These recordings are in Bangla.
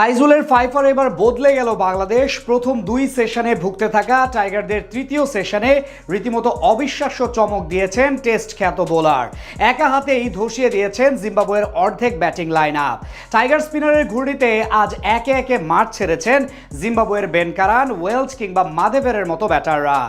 তাইজুলের ফাইফার এবার বদলে গেল বাংলাদেশ। প্রথম দুই সেশনে ভুগতে থাকা টাইগারদের তৃতীয় সেশনে রীতিমতো অবিশ্বাস্য চমক দিয়েছেন টেস্ট খ্যাত বোলার। একা হাতেই ধসিয়ে দিয়েছেন জিম্বাবুয়ের অর্ধেক ব্যাটিং লাইন আপ টাইগার স্পিনারের ঘূর্ণিতে আজ একে একে মাঠ ছেড়েছেন জিম্বাবুয়ের বেনকারান ওয়েলস কিংবা মাদেভেরের মতো ব্যাটাররা।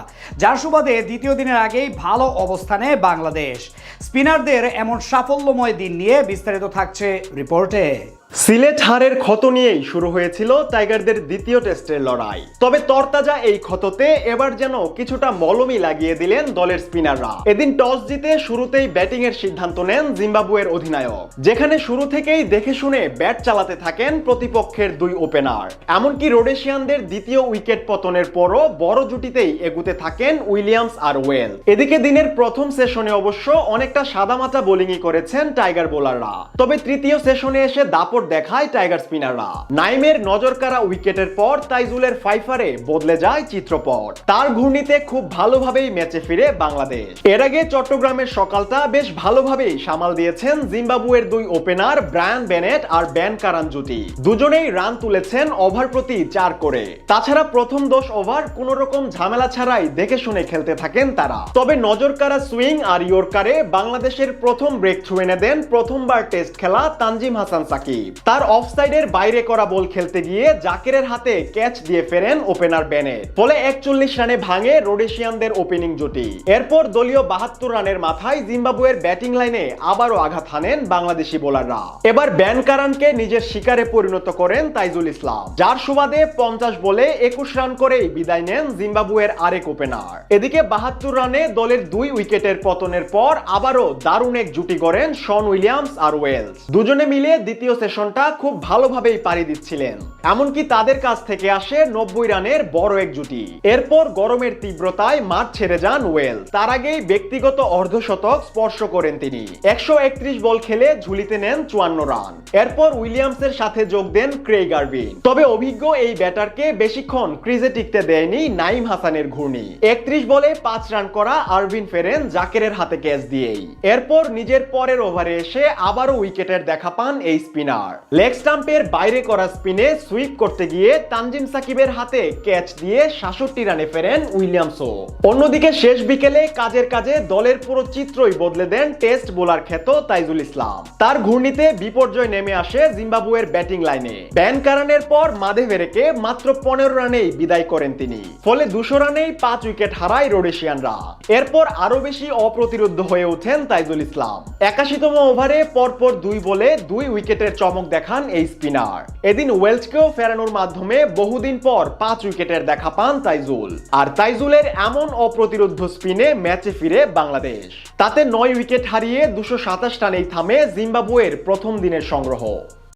যার সুবাদে দ্বিতীয় দিনের আগেই ভালো অবস্থানে বাংলাদেশ। স্পিনারদের এমন সাফল্যময় দিন নিয়ে বিস্তারিত থাকছে রিপোর্টে। সিলেট হারের ক্ষত নিয়েই শুরু হয়েছিল টাইগারদের দ্বিতীয় টেস্টের লড়াই। তবে তরতাজা এই ক্ষততে এবার যেন কিছুটা মলমই লাগিয়ে দিলেন দলের স্পিনাররা। এদিন টস জিতে শুরুতেই ব্যাটিং এর সিদ্ধান্ত নেন জিম্বাবুয়ের অধিনায়ক। যেখানে শুরু থেকেই দেখে শুনে ব্যাট চালাতে থাকেন প্রতিপক্ষের দুই ওপেনার। এমনকি রোডেশিয়ানদের দ্বিতীয় উইকেট পতনের পরও বড় জুটিতেই এগুতে থাকেন উইলিয়ামস আর ওয়েল। এদিকে দিনের প্রথম সেশনে অবশ্য অনেকটা সাদামাটা বোলিংই করেছেন টাইগার বোলাররা। তবে তৃতীয় সেশনে এসে দাপট দেখায় টাইগার স্পিনাররা নাইমের নজরকাড়া উইকেটের পর তাইজুলের ফাইফারে বদলে যায় চিত্রপট। তার ঘূর্ণিতে খুব ভালোভাবেই ম্যাচে ফিরে বাংলাদেশ। এর আগে চট্টগ্রামের সকালটা বেশ ভালোভাবেই সামাল দিয়েছেন জিম্বাবুয়ের দুই ওপেনার ব্রায়ান বেনেট আর ব্যান কারান জুটি দুজনেই রান তুলেছেন ওভার প্রতি চার করে। তাছাড়া প্রথম দশ ওভার কোনো রকম ঝামেলা ছাড়াই দেখে শুনে খেলতে থাকেন তারা। তবে নজর কারা সুইং আর ইয়র্কারে বাংলাদেশের প্রথম ব্রেক থ্রু এনে দেন প্রথমবার টেস্ট খেলা তানজিম হাসান সাকিব। তার অফ অফসাইডের বাইরে করা বল খেলতে গিয়ে জাকিরের হাতে ক্যাচ দিয়ে ফেরেন ওপেনার বেনেট। ফলে একচল্লিশ রানে ভাঙে রোডেশিয়ানদের ওপেনিং জুটি। এরপর দলীয় বাহাত্তর রানের মাথায় জিম্বাবুয়ের ব্যাটিং লাইনে আবারও আঘাত হানেন বাংলাদেশি বোলাররা। এবার ব্যান কারানকে নিজের শিকারে পরিণত করেন তাইজুল ইসলাম। যার সুবাদে পঞ্চাশ বলে একুশ রান করেই বিদায় নেন জিম্বাবুয়ের আরেক ওপেনার। এদিকে বাহাত্তর রানে দলের দুই উইকেটের পতনের পর আবারও দারুণ এক জুটি গড়েন শন উইলিয়ামস আর ওয়েলস। দুজনে মিলে দ্বিতীয় সেশনটা খুব ভালোভাবেই পাড়ি দিচ্ছিলেন। এমনকি তাদের কাছ থেকে আসে নব্বই রানের বড় এক জুটি এরপর গরমের তীব্রতায় মাঠ ছেড়ে যান ওয়েল। তার আগেই ব্যক্তিগত অর্ধশতক স্পর্শ করেন তিনি। একশো একত্রিশ বল খেলে ঝুলিতে নেন চুয়ান্ন রান। এরপর উইলিয়ামসের সাথে যোগ দেন ক্রে গার্ভিন তবে অভিজ্ঞ এই ব্যাটারকে বেশিক্ষণ ক্রিজে টিকতে দেয়নি নাইম হাসানের ঘূর্ণি। একত্রিশ বলে পাঁচ রান করা আরভিন ফেরেন জাকেরের হাতে ক্যাচ দিয়েই। এরপর নিজের পরের ওভারে এসে আবারও উইকেটের দেখা পান এই স্পিনার। লেগ স্টাম্পের বাইরে করা স্পিনে সুইপ করতে গিয়ে তানজিম সাকিবের হাতে ক্যাচ দিয়ে সাতষট্টি রানে ফেরেন উইলিয়ামসও। অন্যদিকে শেষ বিকেলে কাজের কাজে দলের পুরো চিত্রই বদলে দেন টেস্ট বোলার খ্যাত তাইজুল ইসলাম। তার ঘূর্ণিতে বিপর্যয় নেমে আসে জিম্বাবুয়ের ব্যাটিং লাইনে। ব্যান কারানের পর মাধেভেরেকে মাত্র পনেরো রানেই বিদায় করেন তিনি। ফলে দুশো রানেই পাঁচ উইকেট হারায় রোডেশিয়ানরা। এরপর আরও বেশি অপ্রতিরোধ হয়ে ওঠেন তাইজুল ইসলাম। একাশিতম ওভারে পরপর দুই বলে দুই উইকেটের চমক দেখান এই স্পিনার। এদিন ওয়েলসকেও ফেরানোর মাধ্যমে বহুদিন পর পাঁচ উইকেটের দেখা পান তাইজুল। আর তাইজুলের এমন অপ্রতিরোধ স্পিনে ম্যাচে ফিরে বাংলাদেশ। তাতে নয় উইকেট হারিয়ে দুশো সাতাশ রানেই থামে জিম্বাবুয়ের প্রথম দিনের সংগ্রহ।